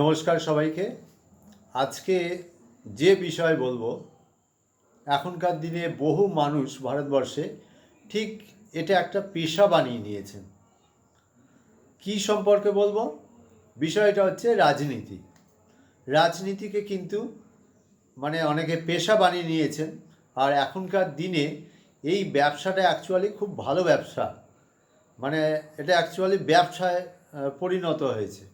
নমস্কার সবাইকে। আজকে যে বিষয় বলব, এখনকার দিনে বহু মানুষ ভারতবর্ষে ঠিক এটা একটা পেশা বানিয়ে নিয়েছেন। কি সম্পর্কে বলব? বিষয়টা হচ্ছে রাজনীতি। রাজনীতিকে কিন্তু মানে অনেকে পেশা বানিয়ে নিয়েছেন, আর এখনকার দিনে এই ব্যবসাটা অ্যাকচুয়ালি খুব ভালো ব্যবসা। মানে এটা অ্যাকচুয়ালি ব্যবসায় পরিণত হয়েছে।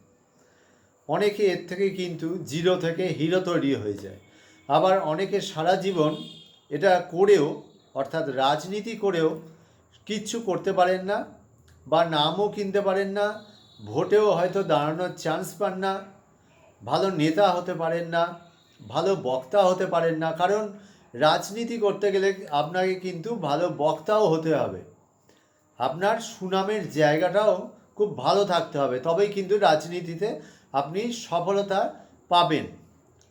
অনেকে এর থেকে কিন্তু জিরো থেকে হিরো তৈরি হয়ে যায়। আবার অনেকে সারা জীবন এটা করেও, অর্থাৎ রাজনীতি করেও কিচ্ছু করতে পারেন না বা নামও কিনতে পারেন না, ভোটেও হয়তো দাঁড়ানোর চান্স পান না, ভালো নেতা হতে পারেন না, ভালো বক্তা হতে পারেন না। কারণ রাজনীতি করতে গেলে আপনাকে কিন্তু ভালো বক্তাও হতে হবে। আপনার সুনামের জায়গাটাও খুব ভালো থাকতে হবে। তবেই কিন্তু রাজনীতিতে আপনি সফলতা পাবেন।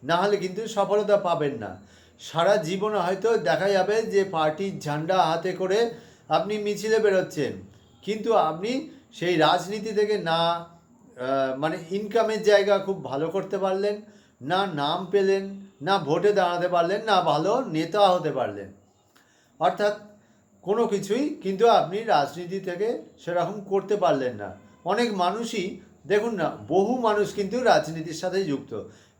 না হলে কিন্তু সফলতা পাবেন না। সারা জীবনে হয়তো দেখা যাবে যে পার্টির ঝান্ডা হাতে করে আপনি মিছিলে বেরোচ্ছেন। কিন্তু আপনি সেই রাজনীতি থেকে না মানে ইনকামের জায়গা খুব ভালো করতে পারলেন, না নাম পেলেন, না ভোটে দাঁড়াতে পারলেন, না ভালো নেতা হতে পারলেন। অর্থাৎ কোনো কিছুই কিন্তু আপনি রাজনীতি থেকে সেরকম করতে পারলেন না। অনেক মানুষই দেখুন না, বহু মানুষ কিন্তু রাজনীতির সাথে যুক্ত।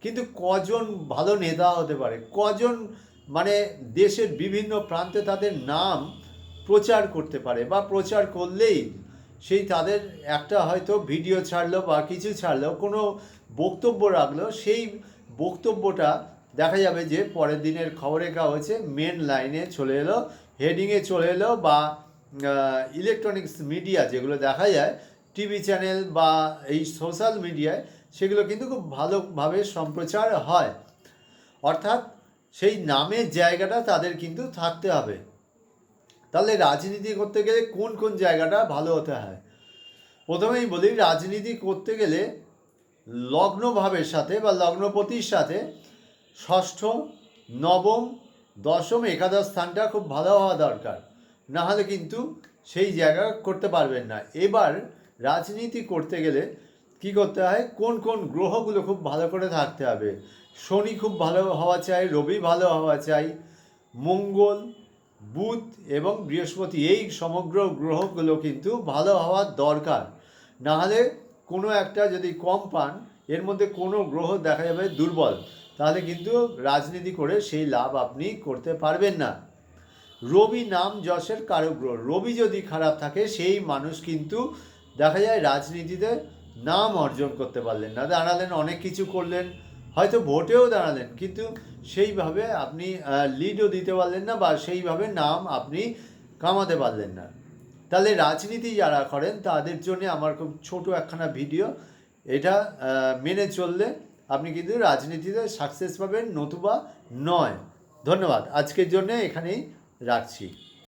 কিন্তু কজন ভালো নেতা হতে পারে? কজন মানে দেশের বিভিন্ন প্রান্তে তাদের নাম প্রচার করতে পারে বা প্রচার করলেই সেই তাদের একটা হয়তো ভিডিও ছাড়লো বা কিছু ছাড়লো, কোনো বক্তব্য রাখল, সেই বক্তব্যটা দেখা যাবে যে পরের দিনের খবরের কাগজে মেন লাইনে চলে এলো হেডিংয়ে চলে এলো বা ইলেকট্রনিক্স মিডিয়া যেগুলো দেখা যায় টিভি চ্যানেল বা এই সোশ্যাল মিডিয়ায় সেগুলো কিন্তু খুব ভালোভাবে সম্প্রচার হয়। অর্থাৎ সেই নামের জায়গাটা তাদের কিন্তু থাকতে হবে। তাহলে রাজনীতি করতে গেলে কোন কোন জায়গাটা ভালো হতে হয়? প্রথমেই বলি, রাজনীতি করতে গেলে লগ্নভাবের সাথে বা লগ্নপতির সাথে ষষ্ঠ, নবম, দশম, একাদশ স্থানটা খুব ভালো হওয়া দরকার। নাহলে কিন্তু সেই জায়গা করতে পারবেন না। এবার রাজনীতি করতে গেলে কি করতে হয়? কোন কোন গ্রহগুলো খুব ভালো করে থাকতে হবে? শনি খুব ভালো হওয়া চাই, রবি ভালো হওয়া চাই, মঙ্গল, বুধ এবং বৃহস্পতি এই সমগ্র গ্রহগুলো কিন্তু ভালো হওয়ার দরকার। না হলে কোনো একটা যদি কম পান, এর মধ্যে কোনো গ্রহ দেখা যাবে দুর্বল। তাহলে কিন্তু রাজনীতি করে সেই লাভ আপনি করতে পারবেন না। রবি নাম যশের কারক গ্রহ রবি যদি খারাপ থাকে, সেই মানুষ কিন্তু দেখা যায় রাজনীতিতে নাম অর্জন করতে পারলেন না, দাঁড়ালেন, অনেক কিছু করলেন, হয়তো ভোটেও দাঁড়ালেন, কিন্তু সেইভাবে আপনি লিডও দিতে পারলেন না বা সেইভাবে নাম আপনি কামাতে পারলেন না। তাহলে রাজনীতি যারা করেন, তাদের জন্য আমার খুব ছোটো একখানা ভিডিও এটা মেনে চললে আপনি কিন্তু রাজনীতিতে সাকসেস পাবেন, নতুবা নয়। ধন্যবাদ। আজকের জন্য এখানেই রাখছি।